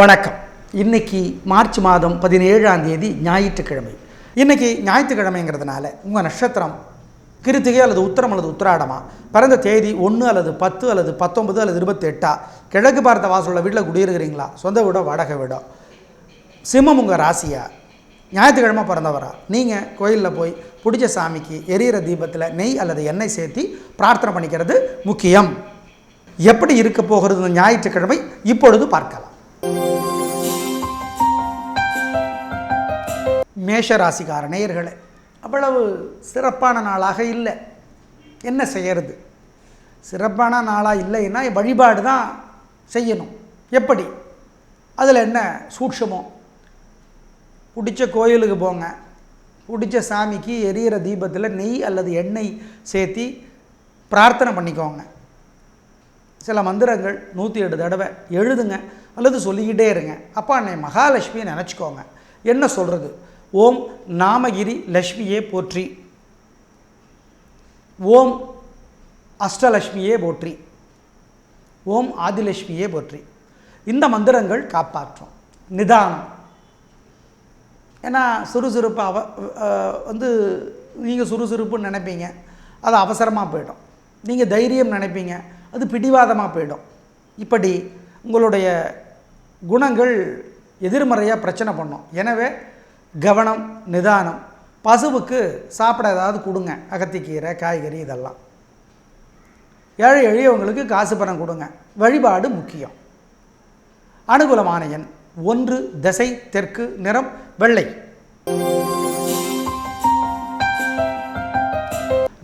வணக்கம். இன்னைக்கு மார்ச் மாதம் பதினேழாம் தேதி ஞாயிற்றுக்கிழமை. இன்னைக்கு ஞாயிற்றுக்கிழமைங்கிறதுனால உங்கள் நட்சத்திரம் கிருத்திகை அல்லது உத்தரம் அல்லது உத்திராடமா? பிறந்த தேதி ஒன்று அல்லது பத்து அல்லது பத்தொன்பது அல்லது இருபத்தெட்டா? கிழக்கு பார்த்த வாசலில் வீட்டில் குடியிருக்கிறீங்களா? சொந்த வீடோ வடகை வீடோ? சிம்மம் உங்கள் ராசியா? ஞாயிற்றுக்கிழமை பிறந்தவரா? நீங்கள் கோயிலில் போய் பிடிச்ச சாமிக்கு எரியிற தீபத்தில் நெய் அல்லது எண்ணெய் சேர்த்தி பிரார்த்தனை பண்ணிக்கிறது முக்கியம். எப்படி இருக்க போகிறது ஞாயிற்றுக்கிழமை? இப்பொழுது பார்க்கலாம். மேஷ ராசிக்கார நேயர்களே அவ்வளவு சிறப்பான நாளாக இல்லை. என்ன செய்யறது? சிறப்பான நாளாக இல்லைன்னா வழிபாடு தான் செய்யணும். எப்படி? அதில் என்ன சூட்சமோ? பிடிச்ச கோயிலுக்கு போங்க. பிடிச்ச சாமிக்கு எரியிற தீபத்தில் நெய் அல்லது எண்ணெய் சேர்த்தி பிரார்த்தனை பண்ணிக்கோங்க. சில மந்திரங்கள் நூற்றி எட்டு தடவை எழுதுங்க அல்லது சொல்லிக்கிட்டே இருங்க. அப்பா அன்னை மகாலட்சுமியை நினச்சிக்கோங்க. என்ன சொல்கிறது ஓம் நாமகிரி லக்ஷ்மியே போற்றி. ஓம் அஷ்டலக்ஷ்மியே போற்றி. ஓம் ஆதிலட்சுமியே போற்றி. இந்த மந்திரங்கள் காப்பாற்றும். நிதானம். ஏன்னா சுறுசுறுப்பு அவ வந்து நீங்கள் சுறுசுறுப்புன்னு நினைப்பீங்க. அது அவசரமாக போயிடும். நீங்கள் தைரியம் நினைப்பீங்க. அது பிடிவாதமாக போயிடும். இப்படி உங்களுடைய குணங்கள் எதிர்மறையாக பிரச்சனை பண்ணும். எனவே கவனம் நிதானம். பசுவுக்கு சாப்பிட ஏதாவது கொடுங்க. அகத்திக்கீரை காய்கறி இதெல்லாம். ஏழை எளியவங்களுக்கு காசு பணம் கொடுங்க. வழிபாடு முக்கியம். அனுகூலமான எண் ஒன்று திசை தெற்கு நிறம் வெள்ளை.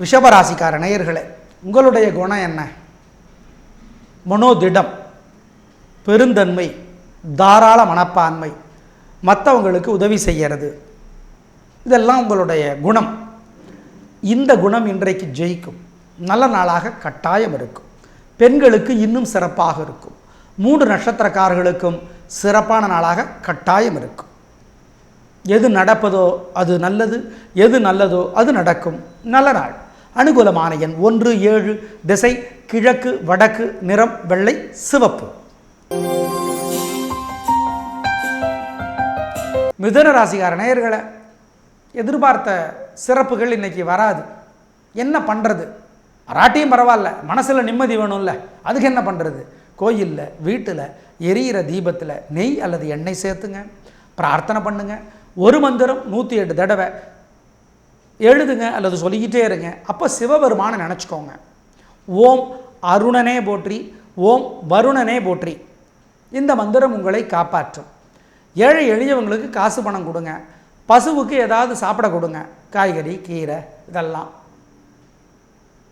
ரிஷபராசிக்கார நேயர்களே உங்களுடைய குணம் என்ன? மனோதிடம் பெருந்தன்மை தாராள மனப்பான்மை மற்றவங்களுக்கு உதவி செய்கிறது இதெல்லாம் உங்களுடைய குணம். இந்த குணம் இன்றைக்கு ஜெயிக்கும். நல்ல நாளாக கட்டாயம் இருக்கும். பெண்களுக்கு இன்னும் சிறப்பாக இருக்கும். மூன்று நட்சத்திரக்காரர்களுக்கும் சிறப்பான நாளாக கட்டாயம் இருக்கும். எது நடப்பதோ அது நல்லது எது நல்லதோ அது நடக்கும். நல்ல நாள். அனுகூலமான எண் ஒன்று ஏழு திசை கிழக்கு வடக்கு நிறம் வெள்ளை சிவப்பு. மிதுன ராசிகார நேயர்களை எதிர்பார்த்த சிறப்புகள் இன்னைக்கு வராது. என்ன பண்ணுறது ராட்டியும் பரவாயில்ல மனசில் நிம்மதி வேணும்ல அதுக்கு என்ன பண்ணுறது கோயிலில் வீட்டில் எரியிற தீபத்தில் நெய் அல்லது எண்ணெய் சேர்த்துங்க பிரார்த்தனை பண்ணுங்க. ஒரு மந்திரம் நூற்றி எட்டு தடவை எழுதுங்க அல்லது சொல்லிக்கிட்டே இருங்க. அப்போ சிவபெருமானை நினச்சிக்கோங்க. ஓம் அருணனே போற்றி ஓம் வருணனே போற்றி. இந்த மந்திரம் உங்களை காப்பாற்றும். ஏழை எளியவங்களுக்கு காசு பணம் கொடுங்க. பசுவுக்கு ஏதாவது சாப்பிட கொடுங்க. காய்கறி கீரை இதெல்லாம்.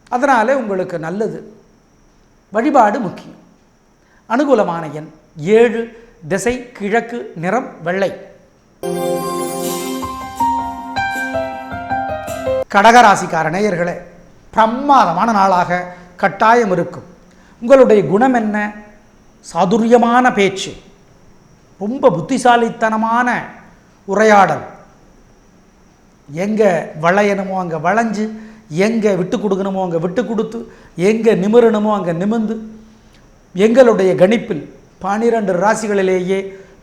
அதனாலே உங்களுக்கு நல்லது. வழிபாடு முக்கியம். அனுகூலமான எண் ஏழு திசை கிழக்கு நிறம் வெள்ளை. கடகராசிக்கார நேயர்களே பிரமாதமான நாளாக கட்டாயம் இருக்கும். உங்களுடைய குணம் என்ன? சாதுரியமான பேச்சு. ரொம்ப புத்திசாலித்தனமான உரையாடல். எங்கே வளையணுமோ அங்கே வளைஞ்சு எங்கே விட்டு கொடுக்கணுமோ அங்கே விட்டு கொடுத்து எங்கே நிமிரணுமோ அங்கே நிமிர்ந்து எங்களுடைய கணிப்பில் பனிரெண்டு ராசிகளிலேயே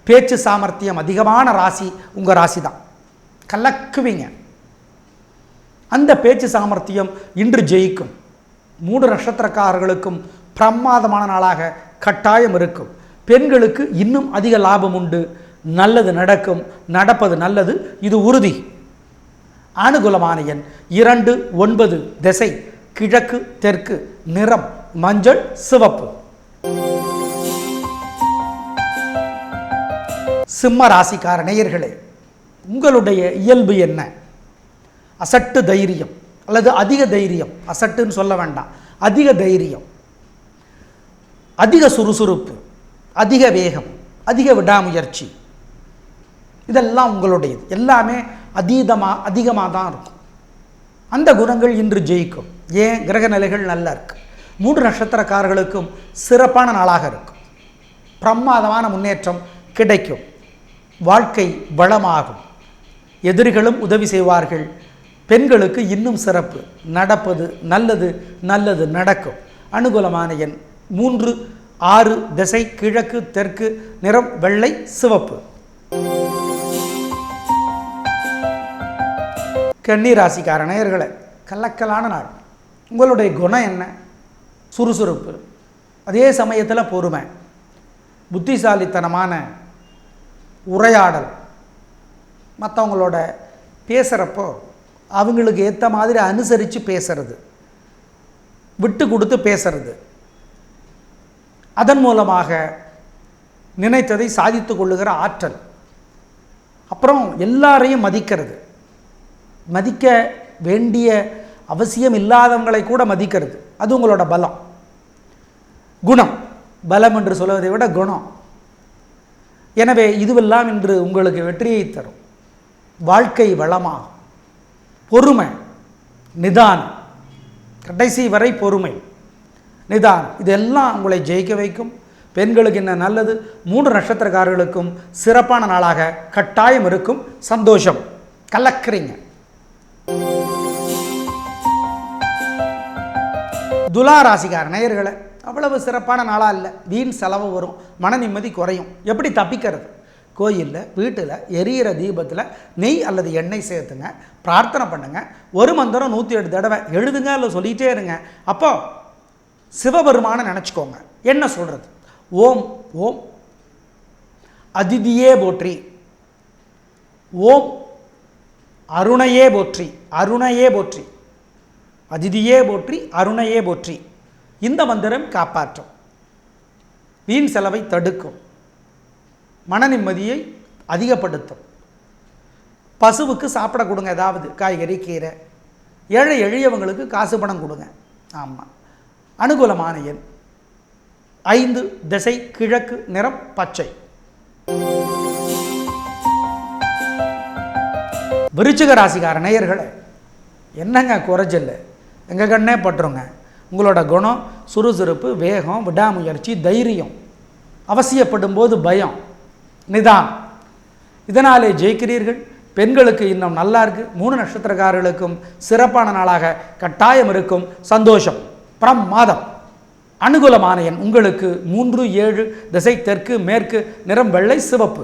பேச்சு சாமர்த்தியம் அதிகமான ராசி உங்கள் ராசி தான் கலக்குவீங்க. அந்த பேச்சு சாமர்த்தியம் இன்று ஜெயிக்கும். மூன்று நட்சத்திரக்காரர்களுக்கும் பிரமாதமான நாளாக கட்டாயம் இருக்கும். பெண்களுக்கு இன்னும் அதிக லாபம் உண்டு. நல்லது நடக்கும் நடப்பது நல்லது இது உறுதி. அனுகூலமான எண் இரண்டு ஒன்பது திசை கிழக்கு தெற்கு நிறம் மஞ்சள் சிவப்பு. சிம்ம ராசிக்கார நேயர்களே உங்களுடைய இயல்பு என்ன? அசட்டு தைரியம் அல்லது அதிக தைரியம்? அசட்டுன்னு சொல்ல வேண்டாம். அதிக தைரியம். அதிக சுறுசுறுப்பு. அதிக வேகம் அதிக விடாமுயற்சி. இதெல்லாம் உங்களுடையது. எல்லாமே அதீதமாக அதிகமாக தான் இருக்கும். அந்த குணங்கள் இன்று ஜெயிக்கும். ஏன்? கிரக நிலைகள் நல்லா இருக்கு. மூன்று நட்சத்திரக்காரர்களுக்கும் சிறப்பான நாளாக இருக்கும். பிரமாதமான முன்னேற்றம் கிடைக்கும். வாழ்க்கை வளமாகும். எதிரிகளும் உதவி செய்வார்கள். பெண்களுக்கு இன்னும் சிறப்பு. நடப்பது நல்லது நல்லது நடக்கும். அனுகூலமான எண் மூன்று ஆறு திசை கிழக்கு தெற்கு நிறம் வெள்ளை சிவப்பு. கன்னி ராசிக்கார நேயர்களே கலக்கலான நாள். உங்களுடைய குணம் என்ன? சுறுசுறுப்பு. அதே சமயத்தில் பொறுமை. புத்திசாலித்தனமான உரையாடல். மற்றவங்களோட பேசுகிறப்போ அவங்களுக்கு ஏற்ற மாதிரி அனுசரித்து பேசுறது. விட்டு கொடுத்து பேசுறது. அதன் மூலமாக நினைத்ததை சாதித்து கொள்ளுகிற ஆற்றல். அப்புறம் எல்லாரையும் மதிக்கிறது. மதிக்க வேண்டிய அவசியம் இல்லாதவங்களை கூட மதிக்கிறது. அது உங்களோட பலம். குணம். பலம் என்று சொல்வதை விட குணம். எனவே இதுவெல்லாம் இன்று உங்களுக்கு வெற்றியை தரும். வாழ்க்கை வளமா பொறுமை. நிதானம். கடைசி வரை பொறுமை. நிதானம். இதெல்லாம் உங்களை ஜெயிக்க வைக்கும். பெண்களுக்கு என்ன நல்லது? மூன்று நட்சத்திரக்காரர்களுக்கும் சிறப்பான நாளாக கட்டாயம் இருக்கும். சந்தோஷம். கலக்கிறீங்க. துலா ராசிக்கார நேயர்களை அவ்வளவு சிறப்பான நாளாக இல்லை. வீண் செலவு வரும். மன நிம்மதி குறையும். எப்படி தப்பிக்கிறது? கோயிலில் வீட்டில் எரியிற தீபத்தில் நெய் அல்லது எண்ணெய் சேர்த்துங்க. பிரார்த்தனை பண்ணுங்கள் ஒரு மந்திரம் நூற்றி எட்டு தடவை எழுதுங்க இல்லை சொல்லிகிட்டே இருங்க. அப்போ சிவபெருமானை நினச்சிக்கோங்க. என்ன சொல்கிறது ஓம் ஓம். அதிதியே போற்றி. ஓம் அருணையே போற்றி. அருணையே போற்றி. அதிதியே போற்றி அருணையே போற்றி. இந்த மந்திரம் காப்பாற்றும். வீண் செலவை தடுக்கும். மன நிம்மதியை அதிகப்படுத்தும். பசுவுக்கு சாப்பிட கொடுங்க ஏதாவது. காய்கறி கீரை. ஏழை எளியவங்களுக்கு காசு பணம் கொடுங்க. ஆமாம் அனுகூலமான எண். ஐந்து திசை கிழக்கு நிறம் பச்சை. விருச்சிக ராசிக்கார நேயர்களே என்னங்க குறைச்சல்? எங்கள் கண்ணே பட்டுருங்க. உங்களோட குணம் சுறுசுறுப்பு வேகம் விடாமுயற்சி தைரியம். அவசியப்படும் போது பயம். நிதானம். இதனாலே ஜெயிக்கிறீர்கள். பெண்களுக்கு இன்னும் நல்லா இருக்கு. மூணு நட்சத்திரக்காரர்களுக்கும் சிறப்பான நாளாக கட்டாயம் இருக்கும். சந்தோஷம். பிரமாதம். அனுகூலமான எண் உங்களுக்கு மூன்று ஏழு திசை தெற்கு மேற்கு நிறம் வெள்ளை சிவப்பு.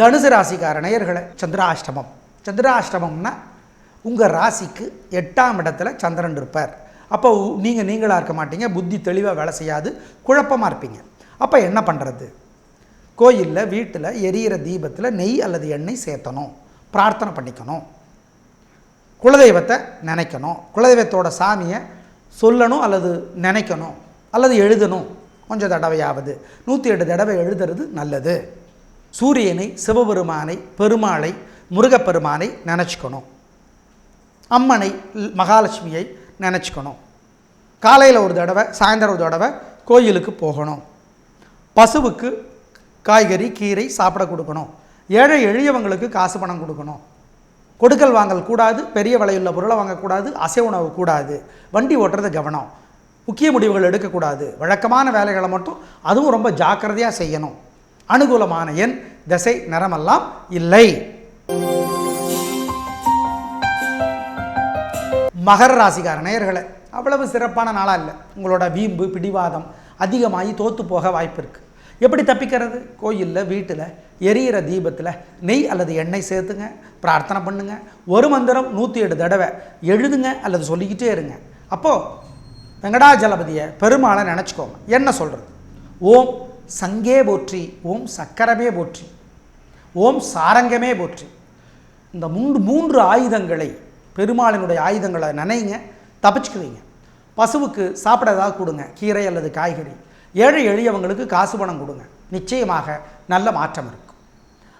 தனுசு ராசிக்கார நேயர்களை சந்திராஷ்டமம். சந்திராஷ்டமம்னா உங்கள் ராசிக்கு எட்டாம் இடத்துல சந்திரன் இருப்பார். அப்போ நீங்கள் நீங்களாக இருக்க மாட்டீங்க புத்தி தெளிவாக வேலை செய்யாது குழப்பமாக இருப்பீங்க. அப்போ என்ன பண்ணுறது கோயிலில் வீட்டில் எரியிற தீபத்தில் நெய் அல்லது எண்ணெய் சேர்த்தணும். பிரார்த்தனை பண்ணிக்கணும். குலதெய்வத்தை நினைக்கணும். குலதெய்வத்தோட சாமியை சொல்லணும் அல்லது நினைக்கணும். அல்லது எழுதணும். கொஞ்சம் தடவையாவது. நூற்றி எட்டு தடவை எழுதுறது நல்லது. சூரியனை சிவபெருமானை பெருமாளை முருகப்பெருமானை நினச்சிக்கணும். அம்மனை மகாலட்சுமியை நினச்சிக்கணும். காலையில் ஒரு தடவை சாயந்தரம் ஒரு தடவை கோயிலுக்கு போகணும். பசுவுக்கு காய்கறி கீரை சாப்பிட கொடுக்கணும். ஏழை எளியவங்களுக்கு காசு பணம் கொடுக்கணும். கொடுக்கல் வாங்கல் கூடாது பெரிய விலையுள்ள பொருளை வாங்கக்கூடாது அசை உணவு கூடாது வண்டி ஓட்டுறது கவனம். முக்கிய முடிவுகள் எடுக்கக்கூடாது. வழக்கமான வேலைகளை மட்டும் அதுவும் ரொம்ப ஜாக்கிரதையாக செய்யணும். அனுகூலமான எண் திசை நிறமெல்லாம் இல்லை. மகர ராசிக்கார நேயர்களை அவ்வளவு சிறப்பான நாளாக இல்லை. உங்களோட வீம்பு பிடிவாதம் அதிகமாகி தோற்று போக வாய்ப்பு இருக்குது எப்படி தப்பிக்கிறது? கோயிலில் வீட்டில் எரியிற தீபத்தில் நெய் அல்லது எண்ணெய் சேர்த்துங்க பிரார்த்தனை பண்ணுங்க. ஒரு மந்திரம் நூற்றி எட்டு தடவை எழுதுங்க அல்லது சொல்லிக்கிட்டே இருங்க. அப்போது வெங்கடாஜலபதியை பெருமாளை நினச்சிக்கோங்க. என்ன சொல்கிறது ஓம் சங்கே போற்றி ஓம் சக்கரமே போற்றி ஓம் சாரங்கமே போற்றி. இந்த மூன்று மூன்று ஆயுதங்களை பெருமாளினுடைய ஆயுதங்களை நினைங்க தப்பிச்சுக்குவீங்க. பசுவுக்கு சாப்பிட ஏதாவது கொடுங்க கீரை அல்லது காய்கறி. ஏழை எளியவங்களுக்கு காசு பணம் கொடுங்க. நிச்சயமாக நல்ல மாற்றம் இருக்கும்.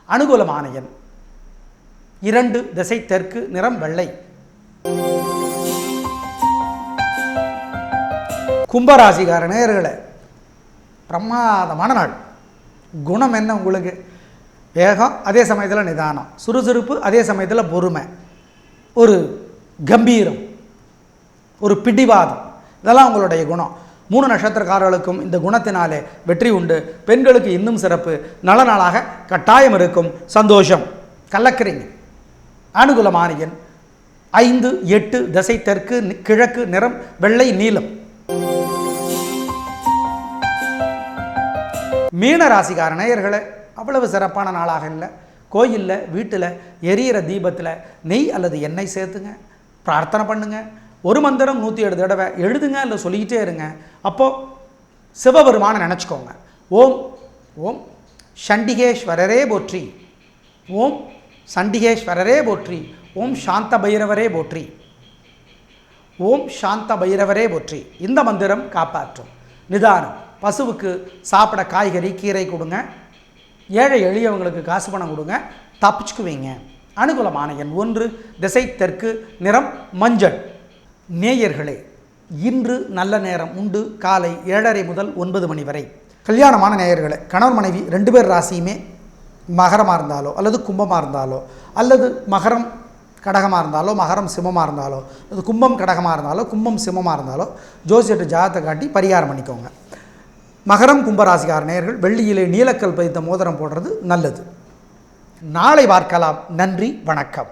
அனுகூலமான எண். இரண்டு திசை தெற்கு நிறம் வெள்ளை. கும்பராசிகார நேர்களை பிரமாதமான நாள். குணம் என்ன உங்களுக்கு? வேகம் அதே சமயத்தில் நிதானம். சுறுசுறுப்பு அதே சமயத்தில் பொறுமை. ஒரு கம்பீரம். ஒரு பிடிவாதம். இதெல்லாம் உங்களுடைய குணம். மூணு நட்சத்திரக்காரர்களுக்கும் இந்த குணத்தினாலே வெற்றி உண்டு. பெண்களுக்கு இன்னும் சிறப்பு. நல்ல நாளாக கட்டாயம் இருக்கும். சந்தோஷம். கலக்கிறீங்க அனுகூலமான எண் ஐந்து எட்டு திசை தெற்கு கிழக்கு நிறம் வெள்ளை நீலம். மீன ராசிக்கார நேயர்களே அவ்வளவு சிறப்பான நாளாக இல்லை. கோயிலில் வீட்டில் எரியிற தீபத்தில் நெய் அல்லது எண்ணெய் சேர்த்துங்க. பிரார்த்தனை பண்ணுங்கள் ஒரு மந்திரம் நூற்றி ஏழு தடவை எழுதுங்க இல்லை சொல்லிக்கிட்டே இருங்க. அப்போது சிவபெருமானை நினச்சிக்கோங்க. ஓம் ஓம் சண்டிகேஸ்வரரே போற்றி. ஓம் சண்டிகேஸ்வரரே போற்றி. ஓம் சாந்த பைரவரே போற்றி. ஓம் சாந்த பைரவரே போற்றி. இந்த மந்திரம் காப்பாற்றும். நிதானம். பசுவுக்கு சாப்பிட காய்கறி கீரை கொடுங்க. ஏழை எளியவங்களுக்கு காசு பணம் கொடுங்க. தப்பிச்சுக்குவீங்க. அனுகூலமான எண் ஒன்று. திசை தெற்கு நிறம் மஞ்சள். நேயர்களே இன்று நல்ல நேரம் உண்டு. காலை ஏழரை முதல் ஒன்பது மணி வரை. கல்யாணமான நேயர்களே கணவன் மனைவி ரெண்டு பேர் ராசியுமே மகரமாக இருந்தாலோ அல்லது கும்பமாக இருந்தாலோ அல்லது மகரம் கடகமாக இருந்தாலோ மகரம் சிம்மமாக இருந்தாலோ அது கும்பம் கடகமாக இருந்தாலோ கும்பம் சிம்மமாக இருந்தாலோ ஜோசியட்டு ஜாதத்தை காட்டி பரிகாரம் பண்ணிக்கோங்க. மகரம் கும்பராசிக்கார நேயர்கள் வெள்ளியிலே நீலக்கல் பதித்த மோதிரம் போடுறது நல்லது. நாளை பார்க்கலாம். நன்றி வணக்கம்.